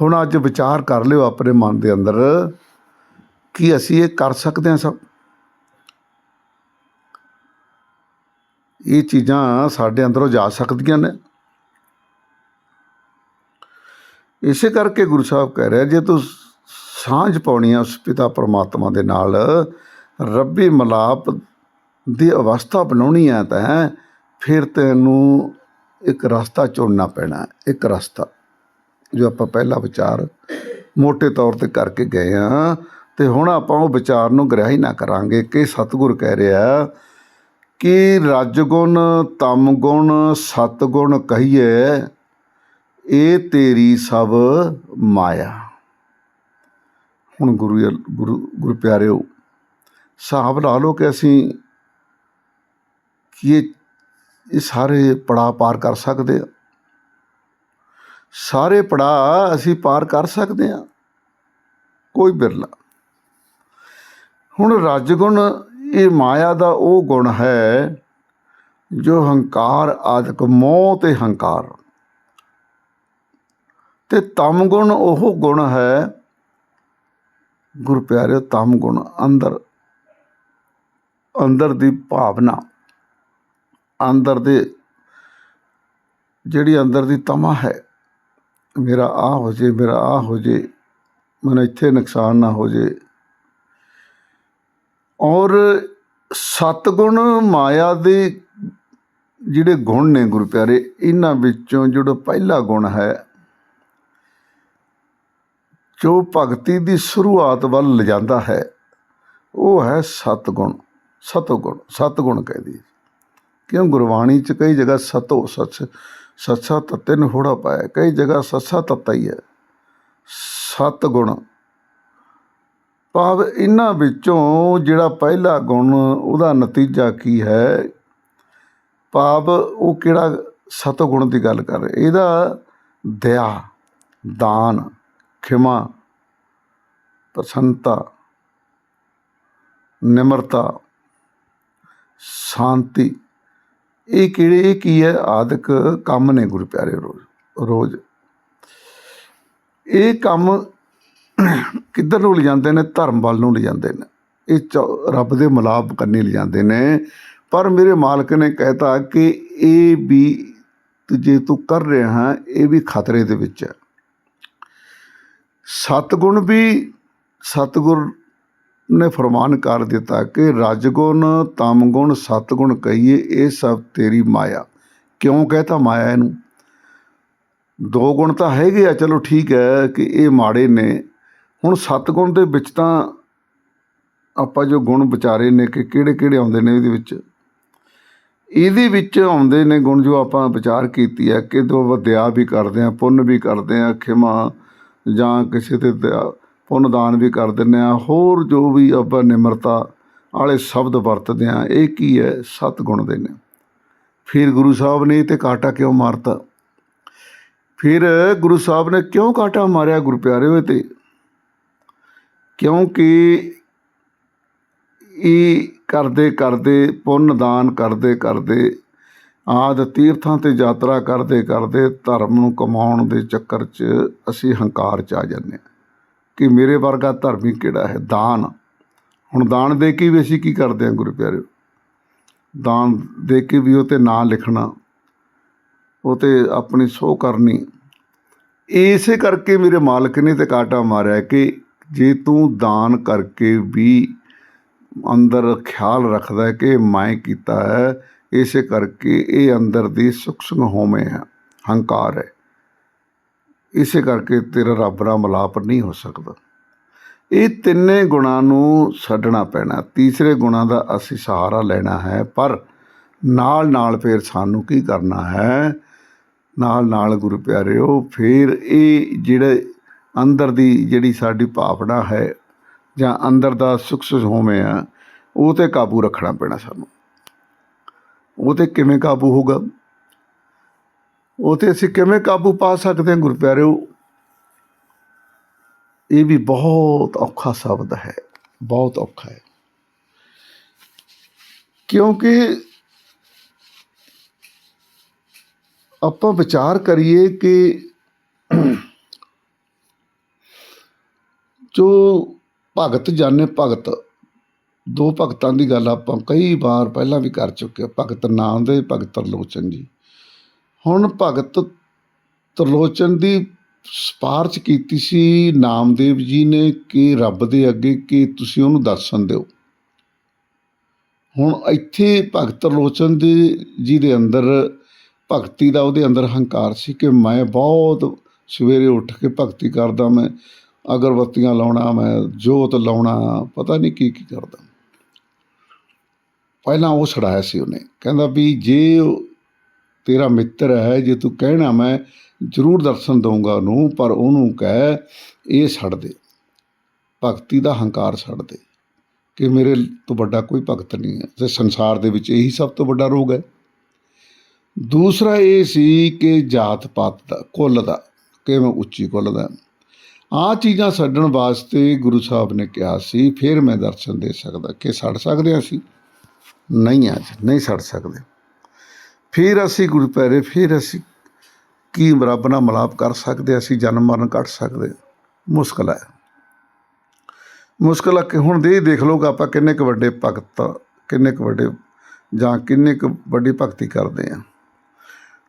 Speaker 1: ਹੁਣ ਅੱਜ ਵਿਚਾਰ ਕਰ ਲਿਓ ਆਪਣੇ ਮਨ ਦੇ ਅੰਦਰ ਕਿ ਅਸੀਂ ਇਹ ਕਰ ਸਕਦੇ ਹਾਂ ਸਭ। ਇਹ ਚੀਜ਼ਾਂ ਸਾਡੇ ਅੰਦਰੋਂ ਜਾ ਸਕਦੀਆਂ ਨੇ। ਇਸੇ ਕਰਕੇ ਗੁਰੂ ਸਾਹਿਬ ਕਹਿ ਰਿਹਾ ਜੇ ਤੂੰ ਸਾਂਝ ਪਾਉਣੀ ਆ ਉਸ ਪਿਤਾ ਪਰਮਾਤਮਾ ਦੇ ਨਾਲ, ਰੱਬੀ ਮਲਾਪ ਦੀ ਅਵਸਥਾ ਬਣਾਉਣੀ ਆ ਤਾਂ ਫਿਰ ਤੈਨੂੰ ਇੱਕ ਰਸਤਾ ਚੁਣਨਾ ਪੈਣਾ, ਇੱਕ ਰਸਤਾ। ਜੋ ਆਪਾਂ ਪਹਿਲਾ ਵਿਚਾਰ ਮੋٹے ਤੌਰ ਤੇ ਕਰਕੇ ਗਏ ਆ, ਤੇ ਹੁਣ ਆਪਾਂ ਉਹ ਵਿਚਾਰ ਨੂੰ ਗ੍ਰਹਿ ਨਾ ਕਰਾਂਗੇ, ਕਿ ਸਤਿਗੁਰ ਕਹਿ ਰਿਹਾ ਕਿ ਰਜਗੁਣ, ਤਮਗੁਣ, ਸਤਗੁਣ ਕਹੀਏ ਇਹ ਤੇਰੀ ਸਭ ਮਾਇਆ। ਹੁਣ ਗੁਰੂ ਗੁਰੂ ਗੁਰੂ ਪਿਆਰਿਓ, ਹਿਸਾਬ ਲਾ ਲਓ ਕਿ ਅਸੀਂ ਕਿ ਇਹ ਸਾਰੇ ਪੜਾਅ ਪਾਰ ਕਰ ਸਕਦੇ ਆ ਸਾਰੇ ਪੜਾਅ ਅਸੀਂ ਪਾਰ ਕਰ ਸਕਦੇ ਆ ਕੋਈ ਬਿਰਲਾ। ਹੁਣ ਰਜਗੁਣ ਇਹ ਮਾਇਆ ਦਾ ਉਹ ਗੁਣ ਹੈ ਜੋ ਹੰਕਾਰ ਆਦਿਕ ਮੋਹ ਤੇ ਹੰਕਾਰ। ਤੇ ਤਮ ਗੁਣ ਉਹ ਗੁਣ ਹੈ, ਗੁਰ ਪਿਆਰਿਓ, ਤਮ ਗੁਣ ਅੰਦਰ ਅੰਦਰ ਦੀ ਭਾਵਨਾ, ਅੰਦਰ ਦੇ ਜਿਹੜੀ ਅੰਦਰ ਦੀ ਤਮਾ ਹੈ, ਮੇਰਾ ਆ ਹੋ ਜੇ, ਮੇਰਾ ਆ ਹੋ ਜੇ, ਮੈਨੂੰ ਇੱਥੇ ਨੁਕਸਾਨ ਨਾ ਹੋ ਜੇ। ਔਰ ਸਤਗੁਣ ਮਾਇਆ ਦੇ ਜਿਹੜੇ ਗੁਣ ਨੇ ਗੁਰੂ ਪਿਆਰੇ, ਇਹਨਾਂ ਵਿੱਚੋਂ ਜਿਹੜਾ ਪਹਿਲਾ ਗੁਣ ਹੈ, ਜੋ ਭਗਤੀ ਦੀ ਸ਼ੁਰੂਆਤ ਵੱਲ ਲਿਜਾਂਦਾ ਹੈ, ਉਹ ਹੈ ਸਤਗੁਣ ਸਤਗੁਣ ਸਤਗੁਣ ਕਹਿੰਦੀ ਕਿਉਂ ਗੁਰਬਾਣੀ ਚ ਕਈ ਜਗ੍ਹਾ ਸਤੋ, ਸੱਚ, ਸੱਚਾ ਤੱਤੇ ਨੂੰ ਹੋੜਾ ਪਾਇਆ, ਕਈ ਜਗ੍ਹਾ ਸੱਚਾ ਤੱਤਾ ਹੀ ਹੈ। ਸਤਗੁਣ ਭਾਵ ਇਹਨਾਂ ਵਿੱਚੋਂ ਜਿਹੜਾ ਪਹਿਲਾ ਗੁਣ ਉਹਦਾ ਨਤੀਜਾ ਕੀ ਹੈ? ਭਾਵ ਉਹ ਕਿਹੜਾ ਸਤਗੁਣ ਦੀ ਗੱਲ ਕਰ ਰਿਹਾ? ਇਹਦਾ ਦਇਆ, ਦਾਨ, ਖਿਮਾ, ਪ੍ਰਸੰਨਤਾ, ਨਿਮਰਤਾ, ਸ਼ਾਂਤੀ। ਇਹ ਕਿਹੜੇ, ਇਹ ਕੀ ਹੈ? ਆਦਿਕ ਕੰਮ ਨੇ ਗੁਰੂ ਪਿਆਰੇ ਰੋਜ਼। ਰੋਜ਼। ਇਹ ਕੰਮ ਕਿੱਧਰ ਨੂੰ ਲਿਜਾਂਦੇ ਨੇ? ਧਰਮ ਵੱਲ ਨੂੰ ਲਿਜਾਂਦੇ ਨੇ। ਇਹ ਚੌ- ਰੱਬ ਦੇ ਮਲਾਪ ਕਰਨੇ ਲਿਜਾਂਦੇ ਨੇ। ਪਰ ਮੇਰੇ ਮਾਲਕ ਨੇ ਕਹਿਤਾ ਕਿ ਇਹ ਵੀ ਜੇ ਤੂੰ ਕਰ ਰਿਹਾ ਹੈ, ਇਹ ਵੀ ਖਤਰੇ ਦੇ ਵਿੱਚ ਹੈ। ਸਤਗੁਣ ਵੀ, ਸਤਗੁਰ ਨੇ ਫਰਮਾਨ ਕਰ ਦਿੱਤਾ ਕਿ ਰਜਗੁਣ, ਤਮਗੁਣ, ਸਤਗੁਣ ਕਹੀਏ, ਇਹ ਸਭ ਤੇਰੀ ਮਾਇਆ। ਕਿਉਂ ਕਹਤਾ ਮਾਇਆ ਇਹਨੂੰ? ਦੋ ਗੁਣ ਤਾਂ ਹੈਗੇ ਆ, ਚਲੋ ਠੀਕ ਹੈ ਕਿ ਇਹ ਮਾੜੇ ਨੇ। ਹੁਣ ਸਤਗੁਣ ਦੇ ਵਿੱਚ ਤਾਂ ਆਪਾਂ ਜੋ ਗੁਣ ਵਿਚਾਰੇ ਨੇ ਕਿ ਕਿਹੜੇ ਕਿਹੜੇ ਆਉਂਦੇ ਨੇ ਇਹਦੇ ਵਿੱਚ? ਇਹਦੇ ਵਿੱਚ ਆਉਂਦੇ ਨੇ ਗੁਣ ਜੋ ਆਪਾਂ ਵਿਚਾਰ ਕੀਤੀ ਹੈ ਕਿ ਦੋ ਦਇਆ ਵੀ ਕਰਦੇ ਆ ਪੁੰਨ ਵੀ ਕਰਦੇ ਆ ਖਿਮਾ ਜਾਂ ਕਿਸੇ ਤੇ ਦਇਆ- ਪੁੰਨ ਦਾਨ ਵੀ ਕਰ ਦਿੰਦੇ ਆ ਹੋਰ ਜੋ ਵੀ ਆਪਾਂ ਨਿਮਰਤਾ ਵਾਲੇ ਸ਼ਬਦ ਵਰਤਦੇ ਆ ਇਹ ਕੀ ਹੈ? ਸਤ ਗੁਣ ਦੇ ਨੇ। ਫਿਰ ਗੁਰੂ ਸਾਹਿਬ ਨੇ ਇਹ ਤੇ ਕਾਟਾ ਕਿਉਂ ਮਾਰਤਾ? ਫਿਰ ਗੁਰੂ ਸਾਹਿਬ ਨੇ ਕਿਉਂ ਕਾਟਾ ਮਾਰਿਆ ਗੁਰੂ ਪਿਆਰਿਓ ਇਹ ਤੇ? ਕਿਉਂਕਿ ਇਹ ਕਰਦੇ ਕਰਦੇ, ਪੁੰਨ ਦਾਨ ਕਰਦੇ ਕਰਦੇ, ਆਦ ਤੀਰਥਾਂ ਤੇ ਯਾਤਰਾ ਕਰਦੇ ਕਰਦੇ ਧਰਮ ਨੂੰ ਕਮਾਉਣ ਦੇ ਚੱਕਰ 'ਚ ਅਸੀਂ ਹੰਕਾਰ 'ਚ ਆ ਜਾਂਦੇ ਹਾਂ ਕਿ ਮੇਰੇ ਵਰਗਾ ਧਰਮੀ ਕਿਹੜਾ ਹੈ? ਦਾਨ। ਹੁਣ ਦਾਨ ਦੇ ਕੇ ਵੀ ਅਸੀਂ ਕੀ ਕਰਦੇ ਹਾਂ ਗੁਰੂ ਪਿਆਰਿਓ? ਦਾਨ ਦੇ ਕੇ ਵੀ ਉਹ ਤੇ ਨਾਂ ਲਿਖਣਾ, ਉਹ ਤੇ ਆਪਣੀ ਸੋਹ ਕਰਨੀ। ਇਸੇ ਕਰਕੇ ਮੇਰੇ ਮਾਲਕ ਨੇ ਤੇ ਕਾਟਾ ਮਾਰਿਆ ਕਿ ਜੇ ਤੂੰ ਦਾਨ ਕਰਕੇ ਵੀ ਅੰਦਰ ਖਿਆਲ ਰੱਖਦਾ ਕਿ ਮੈਂ ਕੀਤਾ ਹੈ, ਇਸੇ ਕਰਕੇ ਇਹ ਅੰਦਰ ਦੀ ਸੁਖਸੰਗ ਹੋਵੇਂ ਹੈ, ਹੰਕਾਰ ਹੈ। ਇਸੇ ਕਰਕੇ ਤੇਰਾ ਰੱਬ ਨਾਲ ਮਲਾਪ ਨਹੀਂ ਹੋ ਸਕਦਾ। ਇਹ ਤਿੰਨੇ ਗੁਣਾਂ ਨੂੰ ਛੱਡਣਾ ਪੈਣਾ। ਤੀਸਰੇ ਗੁਣਾਂ ਦਾ ਅਸੀਂ ਸਹਾਰਾ ਲੈਣਾ ਹੈ, ਪਰ ਨਾਲ ਨਾਲ ਫਿਰ ਸਾਨੂੰ ਕੀ ਕਰਨਾ ਹੈ? ਨਾਲ ਨਾਲ ਗੁਰੂ ਪਿਆਰਿਓ ਫਿਰ ਇਹ ਜਿਹੜੇ ਅੰਦਰ ਦੀ ਜਿਹੜੀ ਸਾਡੀ ਭਾਵਨਾ ਹੈ ਜਾਂ ਅੰਦਰ ਦਾ ਸੁਖ ਹੋਵੇਂ ਆ, ਉਹ ਤੇ ਕਾਬੂ ਰੱਖਣਾ ਪੈਣਾ ਸਾਨੂੰ। ਉਹ ਤੇ ਕਿਵੇਂ ਕਾਬੂ ਹੋਗਾ ਉਹ ਤੇ ਅਸੀਂ ਕਿਵੇਂ ਕਾਬੂ ਪਾ ਸਕਦੇ ਹਾਂ ਗੁਰੂ ਇਹ ਵੀ ਬਹੁਤ ਔਖਾ ਸ਼ਬਦ ਹੈ, ਬਹੁਤ ਔਖਾ ਹੈ। ਕਿਉਂਕਿ ਆਪਾਂ ਵਿਚਾਰ ਕਰੀਏ ਕਿ ਜੋ ਭਗਤ ਜਾਣੇ ਭਗਤ। ਦੋ ਭਗਤਾਂ ਦੀ ਗੱਲ ਆਪਾਂ ਕਈ ਵਾਰ ਪਹਿਲਾਂ ਵੀ ਕਰ ਚੁੱਕੇ ਹਾਂ। ਭਗਤ ਨਾਮ ਦੇ, ਭਗਤ ਤਰਲੋਚਨ ਜੀ। ਹੁਣ ਭਗਤ ਤਰਲੋਚਨ ਦੀ ਸਿਫਾਰਸ਼ ਕੀਤੀ ਸੀ ਨਾਮਦੇਵ ਜੀ ਨੇ ਕਿ ਰੱਬ ਦੇ ਅੱਗੇ ਕਿ ਤੁਸੀਂ ਉਹਨੂੰ ਦਰਸ਼ਨ ਦਿਓ। ਹੁਣ ਇੱਥੇ ਭਗਤ ਤਰਲੋਚਨ ਦੇ, ਜੀ ਦੇ ਅੰਦਰ, ਭਗਤੀ ਦਾ ਉਹਦੇ ਅੰਦਰ ਹੰਕਾਰ ਸੀ ਕਿ ਮੈਂ ਬਹੁਤ ਸਵੇਰੇ ਉੱਠ ਕੇ ਭਗਤੀ ਕਰਦਾ, ਮੈਂ ਅਗਰਬੱਤੀਆਂ ਲਾਉਣਾ, ਮੈਂ ਜੋਤ ਲਾਉਣਾ, ਪਤਾ ਨਹੀਂ ਕੀ ਕੀ ਕਰਦਾ। ਪਹਿਲਾਂ ਉਹ ਛੜਾਇਆ ਸੀ ਉਹਨੇ। ਕਹਿੰਦਾ ਵੀ ਜੇ ਉਹ ਤੇਰਾ ਮਿੱਤਰ ਹੈ, ਜੇ ਤੂੰ ਕਹਿਣਾ, ਮੈਂ ਜ਼ਰੂਰ ਦਰਸ਼ਨ ਦਊਂਗਾ ਉਹਨੂੰ, ਪਰ ਉਹਨੂੰ ਕਹਿ, ਇਹ ਛੱਡ ਦੇ। ਭਗਤੀ ਦਾ ਹੰਕਾਰ ਛੱਡ ਦੇ, ਕਿ ਮੇਰੇ ਤੋਂ ਵੱਡਾ ਕੋਈ ਭਗਤ ਨਹੀਂ ਹੈ ਤੇ ਸੰਸਾਰ ਦੇ ਵਿੱਚ ਇਹੀ ਸਭ ਤੋਂ ਵੱਡਾ ਰੋਗ ਹੈ। ਦੂਸਰਾ ਇਹ ਸੀ ਕਿ ਜਾਤ ਪਾਤ ਦਾ, ਕੁੱਲ ਦਾ ਕਿ ਮੈਂ ਉੱਚੀ ਕੁੱਲ ਦਾ। ਆ ਚੀਜ਼ਾਂ ਛੱਡਣ ਵਾਸਤੇ ਗੁਰੂ ਸਾਹਿਬ ਨੇ ਕਿਹਾ ਸੀ, ਫਿਰ ਮੈਂ ਦਰਸ਼ਨ ਦੇ ਸਕਦਾ, ਕਿ ਛੱਡ ਸਕਦੇ ਹਾਂ ਅਸੀਂ? ਨਹੀਂ ਅੱਜ ਨਹੀਂ ਛੱਡ ਸਕਦੇ। ਫਿਰ ਅਸੀਂ ਗੁਰੂ ਪਿਆਰੇ ਫਿਰ ਅਸੀਂ ਕੀ ਰੱਬ ਨਾਲ ਮਿਲਾਪ ਕਰ ਸਕਦੇ ਅਸੀਂ ਜਨਮ ਮਰਨ ਕੱਟ ਸਕਦੇ ਮੁਸ਼ਕਲ ਹੈ। ਮੁਸ਼ਕਲ ਹੈ ਕਿ ਹੁਣ ਦੇ ਦੇਖ ਲਓ ਆਪਾਂ ਕਿੰਨੇ ਕੁ ਵੱਡੇ ਭਗਤ, ਕਿੰਨੇ ਕੁ ਵੱਡੇ ਜਾਂ ਕਿੰਨੇ ਕੁ ਵੱਡੀ ਭਗਤੀ ਕਰਦੇ ਆ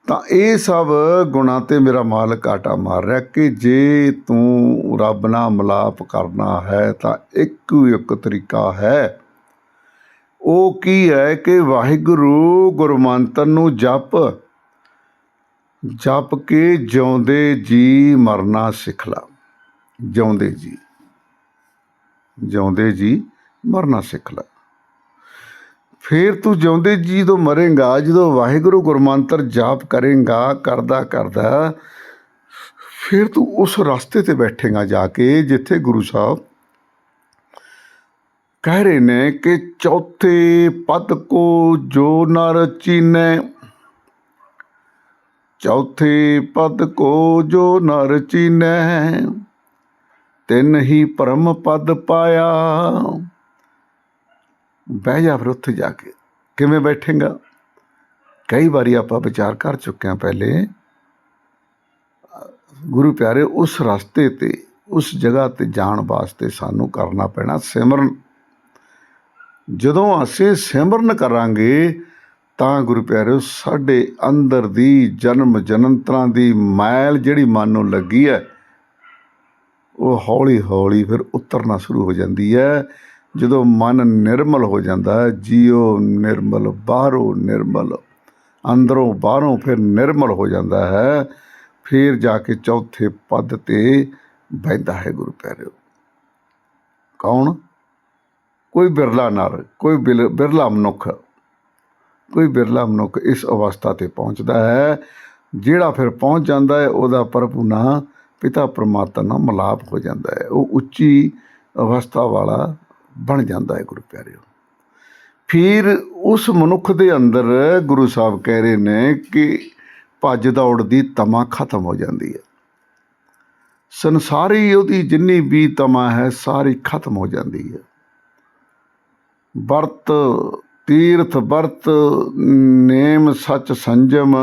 Speaker 1: ਤਾਂ ਇਹ ਸਭ ਗੁਣਾ ਤੇ ਮੇਰਾ ਮਾਲਕ ਆਟਾ ਮਾਰ ਰਿਹਾ ਕਿ ਜੇ ਤੂੰ ਰੱਬ ਨਾਲ ਮਿਲਾਪ ਕਰਨਾ ਹੈ ਤਾਂ ਇੱਕ ਇੱਕ ਤਰੀਕਾ ਹੈ। ਉਹ ਕੀ ਹੈ ਕਿ ਵਾਹਿਗੁਰੂ ਗੁਰਮੰਤਰ ਨੂੰ ਜਪ ਜਪ ਕੇ ਜਿਉਂਦੇ ਜੀ ਮਰਨਾ ਸਿੱਖ ਲਾ। ਜਿਉਂਦੇ ਜੀ ਜਿਉਂਦੇ ਜੀ ਮਰਨਾ ਸਿੱਖ ਲਾ। ਫਿਰ ਤੂੰ ਜਿਉਂਦੇ ਜੀ ਜਦੋਂ ਮਰੇਗਾ, ਜਦੋਂ ਵਾਹਿਗੁਰੂ ਗੁਰਮੰਤਰ ਜਾਪ ਕਰੇਗਾ, ਕਰਦਾ ਕਰਦਾ, ਫਿਰ ਤੂੰ ਉਸ ਰਸਤੇ ਤੇ ਬੈਠੇਗਾ ਜਾ ਕੇ ਜਿੱਥੇ ਗੁਰੂ ਸਾਹਿਬ ਕਹਿ ਰਹੇ ਨੇ ਕਿ ਚੌਥੇ ਪਦ ਕੋ ਜੋ ਨਰ ਚੀਨੈ। ਚੌਥੇ ਪਦ ਕੋ ਜੋ ਨਰ ਚੀਨੈ, ਤਿੰਨ ਹੀ ਪਰਮ ਪਦ ਪਾਇਆ। ਬਹਿ ਜਾ ਫਿਰ ਉੱਥੇ ਜਾ ਕੇ। ਕਿਵੇਂ ਬੈਠੇਗਾ? ਕਈ ਵਾਰੀ ਆਪਾਂ ਵਿਚਾਰ ਕਰ ਚੁੱਕੇ ਹਾਂ ਪਹਿਲੇ। ਗੁਰੂ ਪਿਆਰੇ, ਉਸ ਰਸਤੇ ਤੇ, ਉਸ ਜਗ੍ਹਾ ਤੇ ਜਾਣ ਵਾਸਤੇ ਸਾਨੂੰ ਕਰਨਾ ਪੈਣਾ ਸਿਮਰਨ। ਜਦੋਂ ਅਸੀਂ ਸਿਮਰਨ ਕਰਾਂਗੇ, ਤਾਂ ਗੁਰੂ ਪਿਆਰਿਓ ਸਾਡੇ ਅੰਦਰ ਦੀ ਜਨਮ ਜਨੰਤਰਾਂ ਦੀ ਮੈਲ ਜਿਹੜੀ ਮਨ ਨੂੰ ਲੱਗੀ ਹੈ, ਉਹ ਹੌਲੀ ਹੌਲੀ ਫਿਰ ਉਤਰਨਾ ਸ਼ੁਰੂ ਹੋ ਜਾਂਦੀ ਹੈ। ਜਦੋਂ ਮਨ ਨਿਰਮਲ ਹੋ ਜਾਂਦਾ ਹੈ ਜੀਉ ਨਿਰਮਲ, ਬਾਹਰੋਂ ਨਿਰਮਲ, ਅੰਦਰੋਂ ਬਾਹਰੋਂ ਫਿਰ ਨਿਰਮਲ ਹੋ ਜਾਂਦਾ ਹੈ, ਫਿਰ ਜਾ ਕੇ ਚੌਥੇ ਪਦ ਤੇ ਬੈਠਦਾ ਹੈ ਗੁਰੂ ਪਿਆਰਿਓ। ਕੌਣ? ਕੋਈ ਬਿਰਲਾ ਨਰ, ਕੋਈ ਬਿਲ- ਬਿਰਲਾ ਮਨੁੱਖ, ਕੋਈ ਬਿਰਲਾ ਮਨੁੱਖ ਇਸ ਅਵਸਥਾ ਤੇ ਪਹੁੰਚਦਾ ਹੈ, ਜਿਹੜਾ ਫਿਰ ਪਹੁੰਚ ਜਾਂਦਾ ਹੈ, ਉਹਦਾ ਪ੍ਰਭੂ ਨਾਲ ਪਿਤਾ ਪਰਮਾਤਮਾ ਨਾਲ ਮਿਲਾਪ ਹੋ ਜਾਂਦਾ ਹੈ। ਉਹ ਉੱਚੀ ਅਵਸਥਾ ਵਾਲਾ ਬਣ ਜਾਂਦਾ ਹੈ ਗੁਰੂ ਪਿਆਰਿਓ। ਫਿਰ ਉਸ ਮਨੁੱਖ ਦੇ ਅੰਦਰ ਗੁਰੂ ਸਾਹਿਬ ਕਹਿ ਰਹੇ ਨੇ ਕਿ ਭੱਜ ਦੌੜ ਦੀ ਤਮਾ ਖਤਮ ਹੋ ਜਾਂਦੀ ਹੈ। ਸੰਸਾਰੀ ਉਹਦੀ ਜਿੰਨੀ ਵੀ ਤਮਾ ਹੈ, ਸਾਰੀ ਖਤਮ ਹੋ ਜਾਂਦੀ ਹੈ। ਵਰਤ, ਤੀਰਥ ਵਰਤ, ਨੇਮ ਸੱਚ ਸੰਜਮ,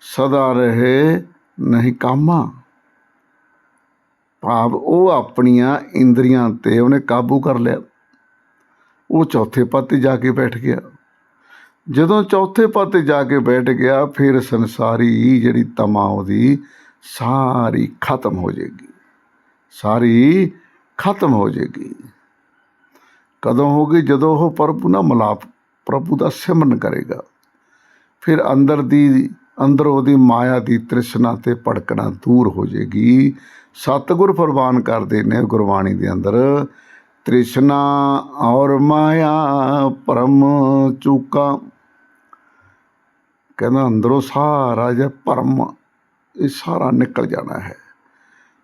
Speaker 1: ਸਦਾ ਰਹੇ ਨਹੀਂ ਕਾਮਾ। ਭਾਵ ਉਹ ਆਪਣੀਆਂ ਇੰਦਰੀਆਂ ਤੇ ਉਹਨੇ ਕਾਬੂ ਕਰ ਲਿਆ। ਉਹ ਚੌਥੇ ਪਦ ਤੇ ਜਾ ਕੇ ਬੈਠ ਗਿਆ। ਜਦੋਂ ਚੌਥੇ ਪਦ ਤੇ ਜਾ ਕੇ ਬੈਠ ਗਿਆ, ਫਿਰ ਸੰਸਾਰੀ ਜਿਹੜੀ ਤਮਾ ਉਹਦੀ ਸਾਰੀ ਖਤਮ ਹੋ ਜਾਏਗੀ। ਸਾਰੀ ਖਤਮ ਹੋ ਜਾਏਗੀ। ਕਦੋਂ ਹੋਗੀ ਜਦੋਂ ਉਹ ਪ੍ਰਭੂ ਨਾਲ ਮਿਲਾਪ, ਪ੍ਰਭੂ ਦਾ ਸਿਮਰਨ ਕਰੇਗਾ। ਫਿਰ ਅੰਦਰ ਦੀ ਅੰਦਰ ਉਹਦੀ ਮਾਇਆ ਦੀ ਤ੍ਰਿਸ਼ਨਾ ਤੇ ਭੜਕਣਾ ਦੂਰ ਹੋ ਜਾਏਗੀ। ਸਤਿਗੁਰ ਫਰਮਾਨ ਕਰਦੇ ਨੇ ਗੁਰਬਾਣੀ ਦੇ ਅੰਦਰ, ਤ੍ਰਿਸ਼ਨਾ ਔਰ ਮਾਇਆ ਪਰਮ ਚੂਕਾ। ਕਹਿੰਦਾ ਅੰਦਰੋਂ ਸਾਰਾ ਜਿਹਾ ਭਰਮ, ਇਹ ਸਾਰਾ ਨਿਕਲ ਜਾਣਾ ਹੈ।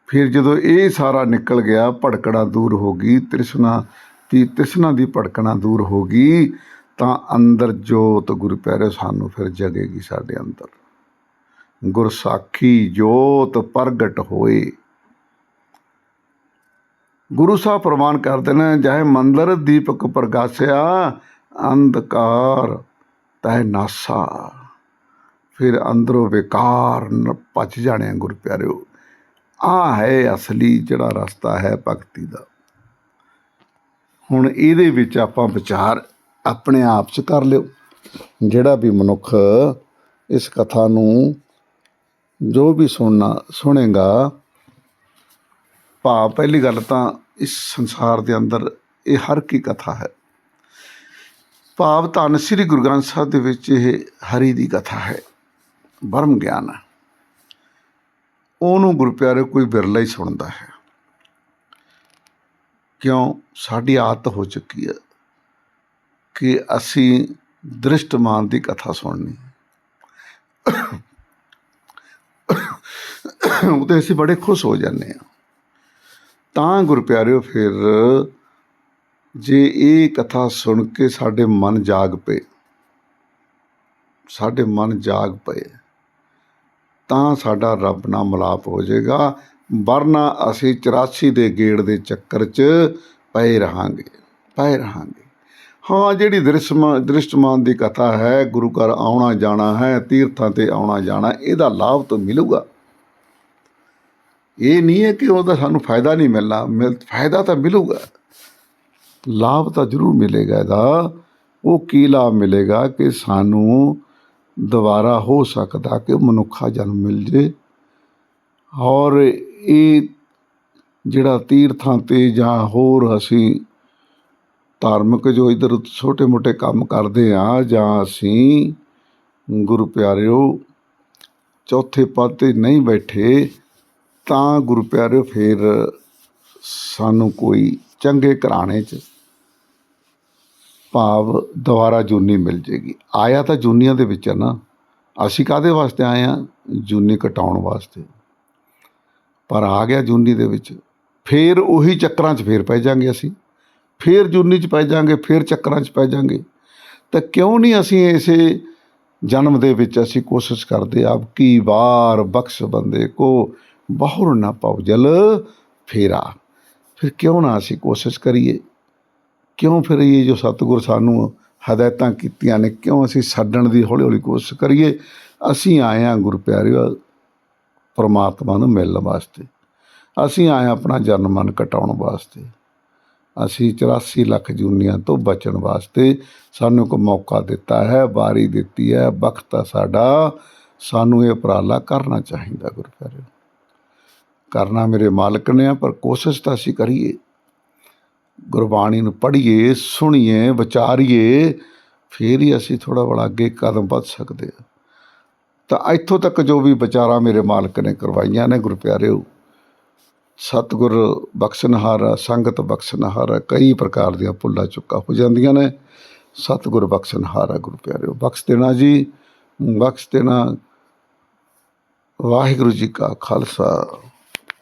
Speaker 1: ਫਿਰ ਜਦੋਂ ਇਹ ਸਾਰਾ ਨਿਕਲ ਗਿਆ, ਭੜਕਣਾ ਦੂਰ ਹੋ ਗਈ, ਤ੍ਰਿਸ਼ਨਾ ਦੀ ਤ੍ਰਿਸ਼ਨਾ ਦੀ ਭੜਕਣਾ ਦੂਰ ਹੋ ਗਈ, ਤਾਂ ਅੰਦਰ ਜੋਤ ਗੁਰੂ ਪਿਆਰੇ ਸਾਨੂੰ ਫਿਰ ਜਗੇਗੀ ਸਾਡੇ ਅੰਦਰ। ਗੁਰਸਾਖੀ ਜੋਤ ਪ੍ਰਗਟ ਹੋਏ। ਗੁਰੂ ਸਾਹਿਬ ਪ੍ਰਮਾਨ ਕਰਦੇ ਨੇ ਜਾਏ ਮੰਦਰ ਦੀਪਕ ਪ੍ਰਗਾਸਿਆ, ਅੰਧਕਾਰ ਤੈ ਨਾਸਾ। ਫਿਰ ਅੰਦਰੋਂ ਵਿਕਾਰ ਨ ਭੱਜ ਜਾਣੇ ਗੁਰ ਗੁਰੂ ਪਿਆਰਿਓ ਆ ਹੈ ਅਸਲੀ ਜਿਹੜਾ ਰਸਤਾ ਹੈ ਭਗਤੀ ਦਾ। ਹੁਣ ਇਹਦੇ ਵਿੱਚ ਆਪਾਂ ਵਿਚਾਰ ਆਪਣੇ ਆਪ 'ਚ ਕਰ ਲਿਓ। ਜਿਹੜਾ ਵੀ ਮਨੁੱਖ ਇਸ ਕਥਾ ਨੂੰ ਜੋ ਵੀ ਸੁਣਨਾ, ਸੁਣੇਗਾ, ਭਾਵ ਪਹਿਲੀ ਗੱਲ ਤਾਂ ਇਸ ਸੰਸਾਰ ਦੇ ਅੰਦਰ ਇਹ ਹਰ ਕੀ ਕਥਾ ਹੈ। ਭਾਵ ਧੰਨ ਸ੍ਰੀ ਗੁਰੂ ਗ੍ਰੰਥ ਸਾਹਿਬ ਦੇ ਵਿੱਚ ਇਹ ਹਰੀ ਦੀ ਕਥਾ ਹੈ ਬਰਮ ਗਿਆਨ। ਹੈ ਉਹਨੂੰ ਗੁਰੂ ਪਿਆਰੇ ਕੋਈ ਬਿਰਲਾ ਹੀ ਸੁਣਦਾ ਹੈ। ਕਿਉਂ? ਸਾਡੀ ਆਦਤ ਹੋ ਚੁੱਕੀ ਹੈ ਕਿ ਅਸੀਂ ਦ੍ਰਿਸ਼ਟਮਾਨ ਦੀ ਕਥਾ ਸੁਣਨੀ। ਉਹ ਉਹਤੇ ਅਸੀਂ ਬੜੇ ਖੁਸ਼ ਹੋ ਜਾਂਦੇ ਹਾਂ। ਤਾਂ ਗੁਰੂ ਪਿਆਰਿਓ, ਫਿਰ ਜੇ ਇਹ ਕਥਾ ਸੁਣ ਕੇ ਸਾਡੇ ਮਨ ਜਾਗ ਪਏ, ਸਾਡੇ ਮਨ ਜਾਗ ਪਏ, ਤਾਂ ਸਾਡਾ ਰੱਬ ਨਾਲ ਮਿਲਾਪ ਹੋ ਜਾਏਗਾ। ਵਰਨਾ ਅਸੀਂ 84 ਦੇ ਗੇੜ ਦੇ ਚੱਕਰ 'ਚ ਪਏ ਰਹਾਂਗੇ ਪਏ ਰਹਾਂਗੇ। ਹਾਂ, ਜਿਹੜੀ ਦ੍ਰਿਸ਼ਮਾਨ ਦ੍ਰਿਸ਼ਟਮਾਨ ਦੀ ਕਥਾ ਹੈ, ਗੁਰੂ ਘਰ ਆਉਣਾ ਜਾਣਾ ਹੈ, ਤੀਰਥਾਂ ਤੇ ਆਉਣਾ ਜਾਣਾ, ਇਹਦਾ ਲਾਭ ਤਾਂ ਮਿਲੂਗਾ। ਇਹ ਨਹੀਂ ਹੈ ਕਿ ਉਹਦਾ ਸਾਨੂੰ ਫਾਇਦਾ ਨਹੀਂ ਮਿਲਣਾ, ਮਿਲ, ਫਾਇਦਾ ਤਾਂ ਮਿਲੂਗਾ। ਲਾਭ ਤਾਂ ਜ਼ਰੂਰ ਮਿਲੇਗਾ ਇਹਦਾ। ਉਹ ਕੀ ਲਾਭ ਮਿਲੇਗਾ ਕਿ ਸਾਨੂੰ ਦੁਬਾਰਾ ਹੋ ਸਕਦਾ ਕਿ ਮਨੁੱਖਾ ਜਨਮ ਮਿਲ ਜੇ। ਔਰ ਇਹ ਜਿਹੜਾ ਤੀਰਥਾਂ ਤੇ ਜਾਂ ਹੋਰ ਅਸੀਂ ਧਾਰਮਿਕ ਜੋ ਇਧਰ ਛੋਟੇ ਮੋਟੇ ਕੰਮ ਕਰਦੇ ਆ ਜਾਂ ਅਸੀਂ ਗੁਰੂ ਪਿਆਰਿਓ ਚੌਥੇ ਪਦ ਤੇ ਨਹੀਂ ਬੈਠੇ ਤਾਂ ਗੁਰੂ ਪਿਆਰਿਓ ਫਿਰ ਸਾਨੂੰ ਕੋਈ ਚੰਗੇ ਘਰਾਣੇ 'ਚ ਭਾਵ ਦੁਬਾਰਾ ਜੂਨੀ ਮਿਲ ਜੇਗੀ। ਆਇਆ ਤਾਂ ਜੂਨੀਆਂ ਦੇ ਵਿੱਚ ਹੈ ਨਾ। ਅਸੀਂ ਕਾਦੇ ਵਾਸਤੇ ਆਏ ਆ? ਜੂਨੀ ਕਟਾਉਣ ਵਾਸਤੇ। ਪਰ ਆ ਗਿਆ ਜੂਨੀ ਦੇ ਵਿੱਚ। ਫੇਰ ਉਹੀ ਚੱਕਰਾਂ 'ਚ ਫੇਰ ਪੈ ਜਾਾਂਗੇ ਅਸੀਂ। ਫੇਰ ਜੂਨੀ 'ਚ ਪੈ ਜਾਾਂਗੇ, ਫੇਰ ਚੱਕਰਾਂ 'ਚ ਪੈ ਜਾਾਂਗੇ। ਤਾਂ ਕਿਉਂ ਨਹੀਂ ਅਸੀਂ ਇਸੇ ਜਨਮ ਦੇ ਵਿੱਚ ਅਸੀਂ ਕੋਸ਼ਿਸ਼ ਕਰਦੇ ਆਪ ਕੀ ਵਾਰ ਬਖਸ਼ ਬੰਦੇ ਕੋ ਬਹੁਰ ਨਾ ਪਉਜਲ ਫੇਰਾ। ਫਿਰ ਕਿਉਂ ਨਾ ਅਸੀਂ ਕੋਸ਼ਿਸ਼ ਕਰੀਏ? ਕਿਉਂ ਫਿਰ ਇਹ ਜੋ ਸਤਿਗੁਰ ਸਾਨੂੰ ਹਦਾਇਤਾਂ ਕੀਤੀਆਂ ਨੇ, ਕਿਉਂ ਅਸੀਂ ਛੱਡਣ ਦੀ ਹੌਲੀ ਹੌਲੀ ਕੋਸ਼ਿਸ਼ ਕਰੀਏ? ਅਸੀਂ ਆਏ ਹਾਂ ਗੁਰੂ ਪਿਆਰਿਓ, ਪਰਮਾਤਮਾ ਨੂੰ ਮਿਲਣ ਵਾਸਤੇ। ਅਸੀਂ ਆਏ ਹਾਂ ਆਪਣਾ ਜਨਮ ਮਨ ਕਟਾਉਣ ਵਾਸਤੇ। ਅਸੀਂ 84 ਲੱਖ ਜੂਨੀਆਂ ਤੋਂ ਬਚਣ ਵਾਸਤੇ ਸਾਨੂੰ ਇੱਕ ਮੌਕਾ ਦਿੱਤਾ ਹੈ, ਵਾਰੀ ਦਿੱਤੀ ਹੈ, ਵਕਤ ਆ ਸਾਡਾ। ਸਾਨੂੰ ਇਹ ਉਪਰਾਲਾ ਕਰਨਾ ਚਾਹੀਦਾ ਗੁਰੂ ਪਿਆਰਿਓ। ਕਰਨਾ ਮੇਰੇ ਮਾਲਕ ਨੇ ਆ, ਪਰ ਕੋਸ਼ਿਸ਼ ਤਾਂ ਅਸੀਂ ਕਰੀਏ। ਗੁਰਬਾਣੀ ਨੂੰ ਪੜ੍ਹੀਏ, ਸੁਣੀਏ, ਵਿਚਾਰੀਏ, ਫੇਰ ਹੀ ਅਸੀਂ ਥੋੜਾ ਬੜਾ ਅੱਗੇ ਕਦਮ ਵੱਧ ਸਕਦੇ ਆ ਤਾਂ ਇੱਥੋਂ ਤੱਕ ਜੋ ਵੀ ਵਿਚਾਰਾਂ ਮੇਰੇ ਮਾਲਕ ਨੇ ਕਰਵਾਈਆਂ ਨੇ, ਗੁਰੂ ਪਿਆਰਿਓ, ਸਤਿਗੁਰ ਬਖਸ਼ਨਹਾਰ, ਸੰਗਤ ਬਖਸ਼ਨਹਾਰ, ਕਈ ਪ੍ਰਕਾਰ ਦੀਆਂ ਭੁੱਲਾਂ ਚੁੱਕਾ ਹੋ ਜਾਂਦੀਆਂ ਨੇ। ਸਤਿਗੁਰ ਬਖਸ਼ਨਹਾਰ ਆ, ਗੁਰੂ ਪਿਆਰਿਓ, ਬਖਸ਼ ਦੇਣਾ ਜੀ, ਬਖਸ਼ ਦੇਣਾ। ਵਾਹਿਗੁਰੂ ਜੀ ਕਾ ਖਾਲਸਾ।